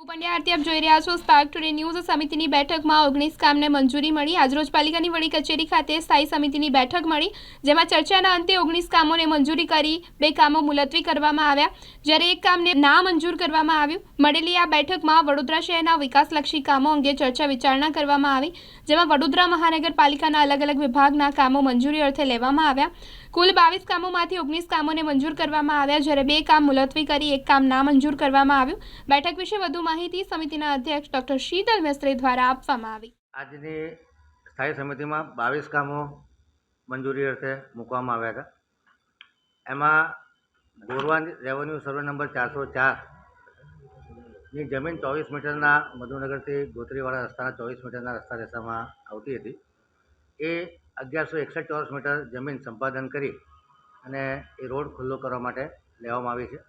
પંડ્યા આરતી, આપ જોઈ રહ્યા છો સ્પાર્ક ટુડે ન્યૂઝ સમિતિની બેઠકમાં ઓગણીસ કામને મંજૂરી મળી. આજરોજ પાલિકાની વડી કચેરી ખાતે સ્થાયી સમિતિની બેઠક મળી, જેમાં ચર્ચાના અંતે ઓગણીસ કામોને મંજૂરી કરી, બે કામો મુલતવી કરવામાં આવ્યા. જ્યારે એક કામને ના મંજૂર કરવામાં આવ્યું, મળેલી આ બેઠકમાં વડોદરા શહેરના વિકાસલક્ષી કામો અંગે ચર્ચા વિચારણા કરવામાં આવી, જેમાં વડોદરા મહાનગરપાલિકાના અલગ અલગ વિભાગના કામો મંજૂરી અર્થે લેવામાં આવ્યા. કુલ બાવીસ કામોમાંથી ઓગણીસ કામોને મંજૂર કરવામાં આવ્યા. જ્યારે બે કામ મુલતવી કરી, એક કામ ના મંજૂર કરવામાં આવ્યું. બેઠક વિશે વધુ માહિતી સમિતિના અધ્યક્ષ ડોક્ટર શીતલ મિસ્ત્રી દ્વારા આપવામાં આવી. આજની સ્થાયી સમિતિમાં બાવીસ કામો મંજૂરી અર્થે મૂકવામાં આવ્યા હતા. એમાં ગોરવા રેવન્યુ સર્વે નંબર ચારસો ચારની જમીન ચોવીસ મીટરના મધુનગરથી ગોત્રીવાળા રસ્તાના ચોવીસ મીટરના રસ્તા રેસામાં આવતી હતી. એ અગિયારસો એકસઠ ચોરસ મીટર જમીન સંપાદન કરી અને એ રોડ ખુલ્લો કરવા માટે લેવામાં આવી છે.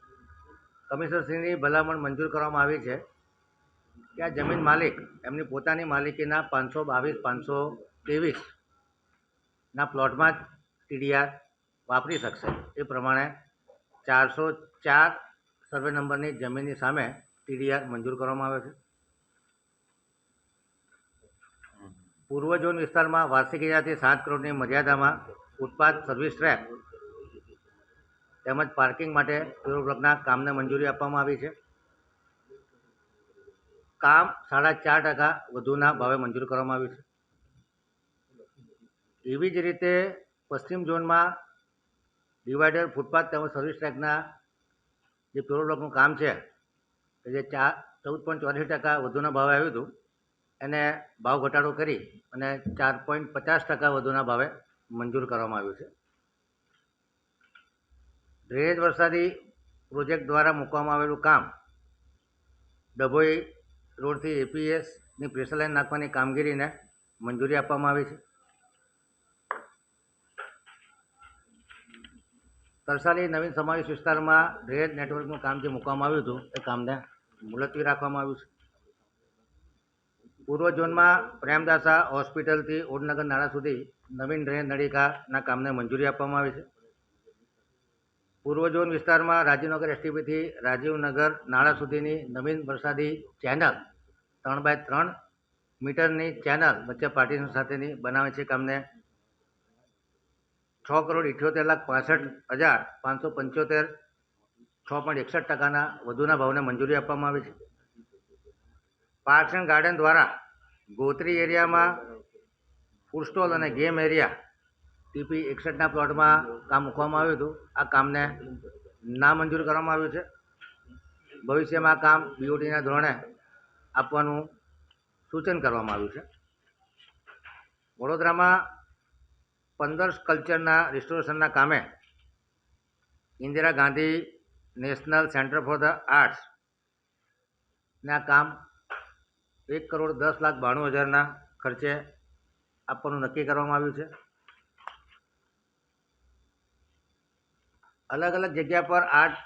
કમિશનરશ્રીની ભલામણ મંજૂર કરવામાં આવી છે. કે આ જમીન માલિક, એમની પોતાની માલિકીના પાંચસો બાવીસ, પાંચસો ત્રેવીસના પ્લોટમાં જ ટીડીઆર વાપરી શકશે. એ પ્રમાણે ચારસો ચાર સર્વે નંબરની જમીનની સામે ટીડીઆર મંજૂર કરવામાં આવે છે. પૂર્વ ઝોન વિસ્તારમાં વાર્ષિક હજારથી સાત કરોડની મર્યાદામાં ઉત્પાદ સર્વિસ ટ્રેક તેમજ પાર્કિંગ માટે પૂર્વ કામને મંજૂરી આપવામાં આવી છે. કામ સાડા ચાર ટકા વધુના ભાવે મંજૂર કરવામાં આવ્યું છે. એવી જ રીતે પશ્ચિમ ઝોનમાં ડિવાઈડર, ફૂટપાથ તેમજ સર્વિસ ટ્રેકના જે પેટ્રોલ બ્લોકનું કામ છે જે ચાર ચૌદ પોઈન્ટ ચોર્યાસી ટકા વધુના ભાવે આવ્યું હતું, એને ભાવ ઘટાડો કરી અને ચાર પોઈન્ટ પચાસ ટકા વધુના ભાવે મંજૂર કરવામાં આવ્યું છે. ડ્રેનેજ વરસાદી પ્રોજેક્ટ દ્વારા મૂકવામાં આવેલું કામ ડભોઈ રોડથી એપીએસની પ્રેશર લાઇન નાખવાની કામગીરીને મંજૂરી આપવામાં આવી છે. તરસાલી નવીન સમાવેશ વિસ્તારમાં ડ્રેનેજ નેટવર્કનું કામ જે મૂકવામાં આવ્યું હતું, એ કામને મુલતવી રાખવામાં આવ્યું છે. પૂર્વ ઝોનમાં પ્રેમદાસા હોસ્પિટલથી ઓડનગર નાળા સુધી નવીન ડ્રેનેજ નળિકાના કામને મંજૂરી આપવામાં આવી છે. પૂર્વ ઝોન વિસ્તારમાં રાજીવનગર એસટીપીથી રાજીવનગર નાળા સુધીની નવીન વરસાદી ચેનલ ત્રણ બાય ત્રણ મીટરની ચેનલ વચ્ચે પાર્ટીશન સાથેની બનાવે છે કામને છ કરોડ ઇઠ્યોતેર લાખ પાસઠ હજાર પાંચસો પંચોતેર, છ પોઈન્ટ એકસઠ ટકાના વધુના ભાવને મંજૂરી આપવામાં આવી છે. પાર્ક્સ એન્ડ ગાર્ડન દ્વારા ગોત્રી એરિયામાં ફૂડ સ્ટોલ અને ગેમ એરિયા ટીપી એકસઠના પ્લોટમાં કામ મૂકવામાં આવ્યું હતું. આ કામને નામંજૂર કરવામાં આવ્યું છે. ભવિષ્યમાં આ કામ બીઓટીના ધોરણે આપવાનું સૂચન કરવામાં આવ્યું છે. વડોદરામાં પંદર સ્કલ્ચરના રિસ્ટોરેશનના કામે Indira Gandhi National Centre for the આર્ટ્સના કામ એક કરોડ દસ લાખ બાણું હજારના ખર્ચે આપવાનું નક્કી કરવામાં આવ્યું છે. અલગ અલગ જગ્યા પર આર્ટ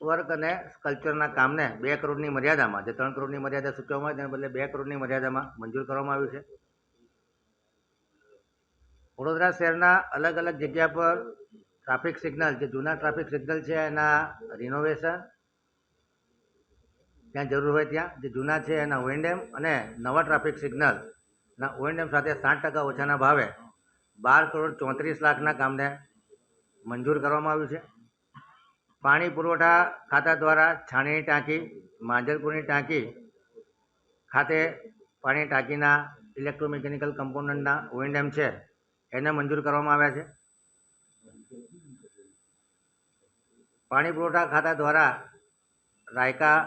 વર્ક અને સ્કલ્ચરના કામને બે કરોડની મર્યાદામાં, જે ત્રણ કરોડની મર્યાદા સૂચવવામાં આવે તેના બદલે બે કરોડની મર્યાદામાં મંજૂર કરવામાં આવ્યું છે. વડોદરા શહેરના અલગ અલગ જગ્યા પર ટ્રાફિક સિગ્નલ, જે જૂના ટ્રાફિક સિગ્નલ છે એના રિનોવેશન ત્યાં જરૂર હોય ત્યાં, જે જૂના છે એના ઓએનડેમ અને નવા ટ્રાફિક સિગ્નલના ઓએનડેમ સાથે સાઠ ટકા ઓછાના ભાવે બાર કરોડ ચોત્રીસ લાખના કામને મંજૂર કરવામાં આવ્યું છે. પાણી પુરવઠા ખાતા દ્વારા છાણીની ટાંકી માંજલપુરની ટાંકી ખાતે પાણી ટાંકીના ઇલેક્ટ્રોમિકેનિકલ કમ્પોનન્ટના ઓએનએમ છે, એને મંજૂર કરવામાં આવ્યા છે. પાણી પુરવઠા ખાતા દ્વારા રાયકા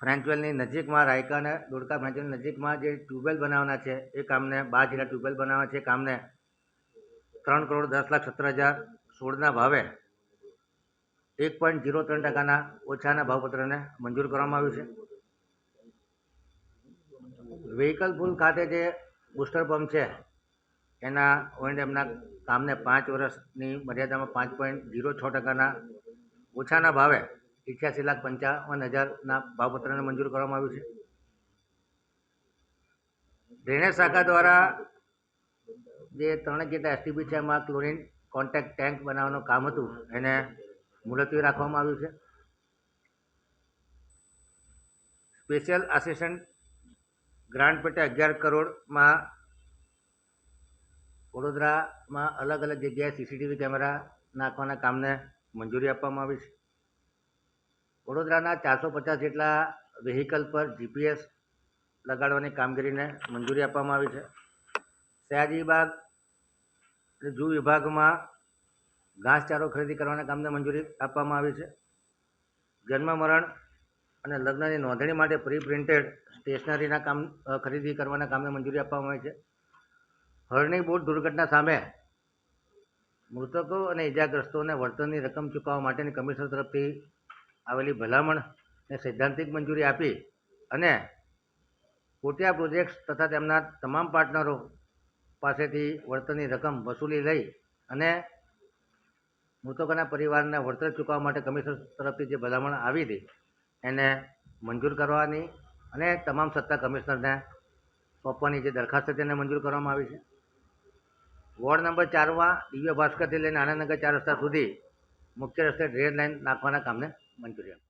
ફ્રેન્ચવેલની નજીકમાં, રાયકા અને દોડકા ફ્રેન્ચવેલની નજીકમાં જે ટ્યુબવેલ બનાવવાના છે, એ કામને બાર જેટલા ટ્યુબવેલ બનાવવાના છે. કામને ત્રણ કરોડ દસ લાખ સત્તર હજાર સોળના ભાવે એક પોઈન્ટ ઝીરો ત્રણ ટકાના ઓછાના ભાવપત્રને મંજૂર કરવામાં આવ્યું છે. વ્હીકલ પુલ ખાતે જે બુસ્ટર પંપ છે, એના ઓએનડેમના કામને પાંચ વર્ષની મર્યાદામાં પાંચ પોઈન્ટ ઝીરો છ ટકાના ઓછાના ભાવે અઠ્યાસી લાખ પંચાવન હજારના ભાવપત્રને મંજૂર કરવામાં આવ્યું છે. ડ્રેનેજ શાખા દ્વારા જે ત્રણ જેટલા એસટીબી છે, એમાં ક્લોરિન કોન્ટેક્ટ ટેન્ક બનાવવાનું કામ હતું. એને મુલતવી રાખવામાં આવ્યું છે. સ્પેશિયલ આસિસ્ટન્ટ ગ્રાન્ટ પેટે અગિયાર કરોડમાં વડોદરામાં અલગ અલગ જગ્યાએ સીસીટીવી કેમેરા નાખવાના કામને મંજૂરી આપવામાં આવી છે. વડોદરાના ચારસો પચાસ જેટલા વેહિકલ પર જીપીએસ લગાડવાની કામગીરીને મંજૂરી આપવામાં આવી છે. સયાજીબાગ જૂ વિભાગમાં ઘાસચારો ખરીદી કરવાના કામને મંજૂરી આપવામાં આવી છે. જન્મ, મરણ અને લગ્નની નોંધણી માટે પ્રી પ્રિન્ટેડ સ્ટેશનરીના કામ ખરીદી કરવાના કામને મંજૂરી આપવામાં આવી છે. હરણી બોટ દુર્ઘટના સામે મૃતકો અને ઇજાગ્રસ્તોને વળતરની રકમ ચૂકવવા માટેની કમિશનર તરફથી આવેલી ભલામણને સૈદ્ધાંતિક મંજૂરી આપી અને કોટિયા પ્રોજેક્ટ્સ તથા તેમના તમામ પાર્ટનરો પાસેથી વળતરની રકમ વસૂલી લઈ અને મૃતકોના પરિવારને વળતર ચૂકવવા માટે કમિશનર તરફથી જે ભલામણ આવી હતી, એને મંજૂર કરવાની અને તમામ સત્તા કમિશનરને સોંપવાની જે દરખાસ્ત હતી એને મંજૂર કરવામાં આવી છે. વોર્ડ નંબર ચારમાં દિવ્ય ભાસ્કરથી લઈને આનંદનગર ચાર રસ્તા સુધી મુખ્ય રસ્તે ડ્રેન લાઇન નાખવાના કામને મંજૂરી આપી.